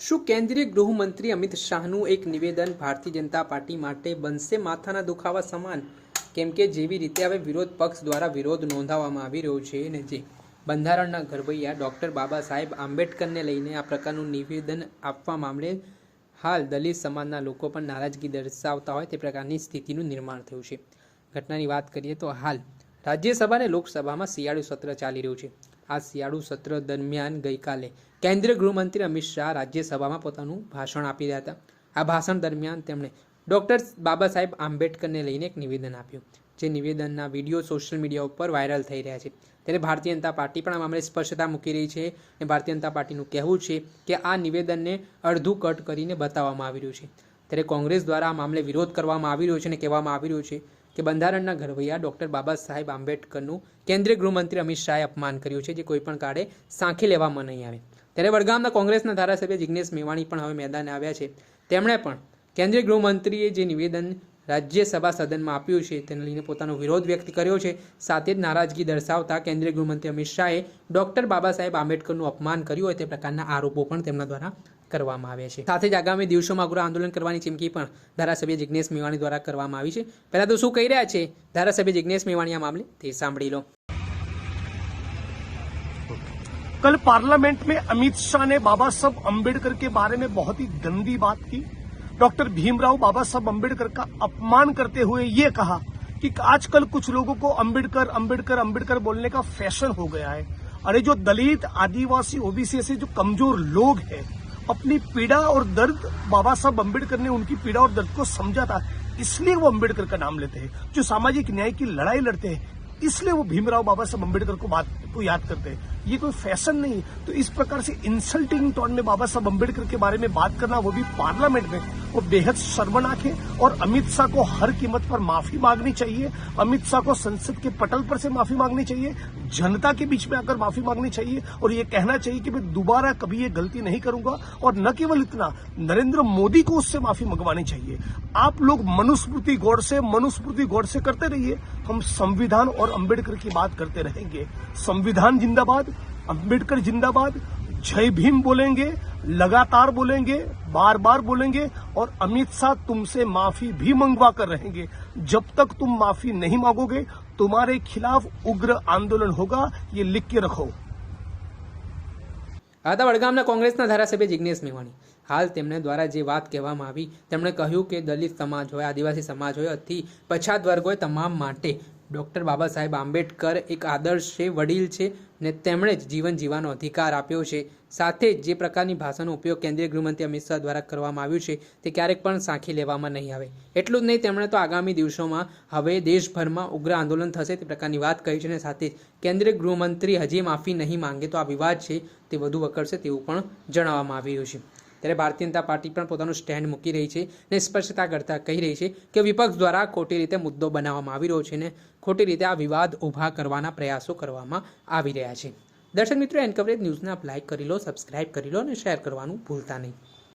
શું કેન્દ્રીય ગૃહમંત્રી અમિત શાહનું એક નિવેદન ભારતીય જનતા પાર્ટી માટે બનશે માથાના દુખાવા સમાન? કેમ કે જેવી રીતે હવે વિરોધ પક્ષ દ્વારા વિરોધ નોંધાવવામાં આવી રહ્યો છે અને જે, બંધારણના ઘરવૈયા ડૉક્ટર બાબા સાહેબ આંબેડકરને લઈને આ પ્રકારનું નિવેદન આપવા મામલે હાલ દલિત સમાજના લોકો પણ નારાજગી દર્શાવતા હોય તે પ્રકારની સ્થિતિનું નિર્માણ થયું છે. ઘટનાની વાત કરીએ તો હાલ રાજ્યસભા અને લોકસભામાં શિયાળુ સત્ર ચાલી રહ્યું છે. આ શિયાળુ સત્ર દરમિયાન ગઈકાલે કેન્દ્રીય ગૃહમંત્રી અમિત શાહ રાજ્યસભામાં પોતાનું ભાષણ આપી રહ્યા હતા. આ ભાષણ દરમિયાન તેમણે ડૉક્ટર બાબા સાહેબ આંબેડકરને લઈને એક નિવેદન આપ્યું, જે નિવેદનના વીડિયો સોશિયલ મીડિયા ઉપર વાયરલ થઈ રહ્યા છે. ત્યારે ભારતીય જનતા પાર્ટી પણ આ મામલે સ્પષ્ટતા મૂકી રહી છે અને ભારતીય જનતા પાર્ટીનું કહેવું છે કે આ નિવેદનને અડધું કટ કરીને બતાવવામાં આવી રહ્યું છે. ત્યારે કોંગ્રેસ દ્વારા આ મામલે વિરોધ કરવામાં આવી રહ્યો છે અને કહેવામાં આવી રહ્યું છે કે બંધારણના ઘરવૈયા ડૉક્ટર બાબા સાહેબ આંબેડકરનું કેન્દ્રીય ગૃહમંત્રી અમિત શાહે અપમાન કર્યું છે, જે કોઈપણ કાળે સાંખી લેવામાં નહીં આવે. ત્યારે વડગામના કોંગ્રેસના ધારાસભ્ય જિજ્ઞેશ મેવાણી પણ હવે મેદાને આવ્યા છે. તેમણે પણ કેન્દ્રીય ગૃહમંત્રીએ જે નિવેદન રાજ્યસભા સદનમાં આપ્યું છે, તેને લઈને પોતાનો વિરોધ વ્યક્ત કર્યો છે. સાથે જ નારાજગી દર્શાવતા કેન્દ્રીય ગૃહમંત્રી અમિત શાહે ડૉક્ટર બાબા સાહેબ આંબેડકરનું અપમાન કર્યું હોય તે પ્રકારના આરોપો પણ તેમના દ્વારા કરવામાં આવ્યા છે સાથે જ આગામી દિવસોમાં ઉગ્ર આંદોલન કરવાની ચીમકી પણ ધારાસભ્ય જિગ્નેશ મેવાણી દ્વારા કરવામાં આવી છે પહેલાં તો શું કહી રહ્યા છે ધારાસભ્ય જિગ્નેશ મેવાણી આ મામલે તે સાંભળી લો कल पार्लियामेंट में अमित शाह ने बाबा साहब अम्बेडकर के बारे में बहुत ही गंदी बात की डॉक्टर भीमराव बाबा साहब अम्बेडकर का अपमान करते हुए ये कहा कि आजकल कुछ लोगों को अम्बेडकर अम्बेडकर अम्बेडकर बोलने का फैशन हो गया है अरे जो दलित आदिवासी ओबीसी से जो कमजोर लोग हैं अपनी पीड़ा और दर्द बाबा साहब अंबेडकर ने उनकी पीड़ा और दर्द को समझा था, इसलिए वो अंबेडकर का नाम लेते हैं। जो सामाजिक न्याय की लड़ाई लड़ते हैं, इसलिए वो भीमराव बाबा साहब अंबेडकर को बात को याद करते हैं। ये कोई फ़ैशन नहीं तो इस प्रकार से इंसल्टिंग टोन में बाबा साहब अंबेडकर के बारे में बात करना, वो भी पार्लियामेंट में। वो बेहद शर्मनाक है और अमित शाह को हर कीमत पर माफ़ी मांगनी चाहिए। अमित शाह को संसद के पटल पर से माफ़ी मांगनी चाहिए। जनता के बीच में आकर माफ़ी मांगनी चाहिए और ये कहना चाहिए कि मैं दोबारा कभी ये गलती नहीं करूँगा और न केवल इतना, नरेंद्र मोदी को उससे माफ़ी मंगवानी चाहिए। आप लोग मनुस्मृति गौर से, मनुस्मृति गौर से करते रहिए। हम संविधान और अंबेडकर की बात करते रहेंगे। संविधान जिंदाबाद अंबेडकर जिंदाबाद जय भीम बोलेंगे लगातार बोलेंगे बार बार बोलेंगे और अमित शाह तुमसे माफी भी मंगवा कर रहेंगे जब तक तुम माफी नहीं मांगोगे तुम्हारे खिलाफ उग्र आंदोलन होगा ये लिख के रखो આ હતા વડગામના કોંગ્રેસના ધારાસભ્ય જિગ્નેશ મેવાણી હાલ તેમને દ્વારા જે વાત કહેવામાં આવી તેમણે કહ્યું કે દલિત સમાજ હોય આદિવાસી સમાજ હોય અતિ પછાત વર્ગ હોય તમામ માટે ડૉક્ટર બાબા સાહેબ આંબેડકર એક આદર્શ છે, વડીલ છે ને તેમણે જ જીવન જીવવાનો અધિકાર આપ્યો છે. સાથે જ જે પ્રકારની ભાષાનો ઉપયોગ કેન્દ્રીય ગૃહમંત્રી અમિત શાહ દ્વારા કરવામાં આવ્યું છે તે ક્યારેક પણ સાંખી લેવામાં નહીં આવે. એટલું જ નહીં, તેમણે તો આગામી દિવસોમાં હવે દેશભરમાં ઉગ્ર આંદોલન થશે તે પ્રકારની વાત કહી છે અને સાથે જ કેન્દ્રીય ગૃહમંત્રી હજી માફી નહીં માંગે તો આ વિવાદ છે તે વધુ વકરશે તેવું પણ જણાવવામાં આવી રહ્યું છે. ત્યારે ભારતીય જનતા પાર્ટી પણ પોતાનું સ્ટેન્ડ મૂકી રહી છે અને સ્પષ્ટતા કરતાં કહી રહી છે કે વિપક્ષ દ્વારા ખોટી રીતે મુદ્દો બનાવવામાં આવી રહ્યો છે ને ખોટી રીતે આ વિવાદ ઊભા કરવાના પ્રયાસો કરવામાં આવી રહ્યા છે. દર્શક મિત્રો એન કવરેજ ન્યૂઝને આપ લાઇક કરી લો સબસ્ક્રાઇબ કરી લો અને શેર કરવાનું ભૂલતા નહીં.